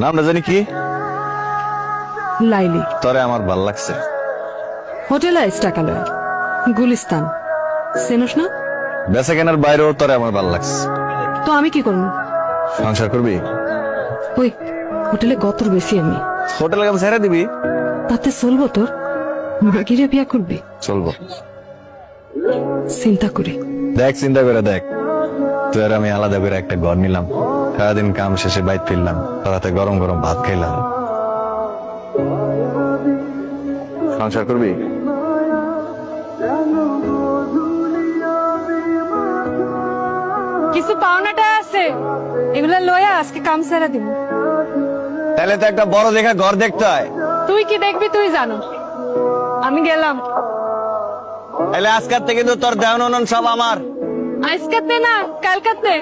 নামটা জানি কি? লাইলি। তরে আমার ভালো লাগছে। হোটেল আইস টাকালয় গুলিস্তান। চেনস না? বেচা কেনার বাইরেও তরে আমার ভালো লাগছে। তো আমি কি করব? সংসার করবি? ওই হোটেলে গতর বেশি আমি। হোটেলে কাম ছেড়ে দিবি? তাতে চলবো তোর? মাগিরে বিয়া করবি? চলবো। চিন্তা করে। দেখ চিন্তা করে দেখ। তোর আমি আলাদা করে একটা ঘর নিলাম। সারাদিন কাম শেষে বাইক ফিরলাম। রাতে গরম গরম ভাত খাইলাম। সংসার করবি? কিছু পাওনাটা আছে। এগুলা লয়া আজকে কাম সারা দিব। তাহলে তো একটা বড় দেখা ঘর দেখতে হয়। তুই কি দেখবি তুই জানো। আমি গেলাম। তাহলে আজকার থেকে কিন্তু তোর দেওয়ান সব আমার। আজকাতে না কালকাতে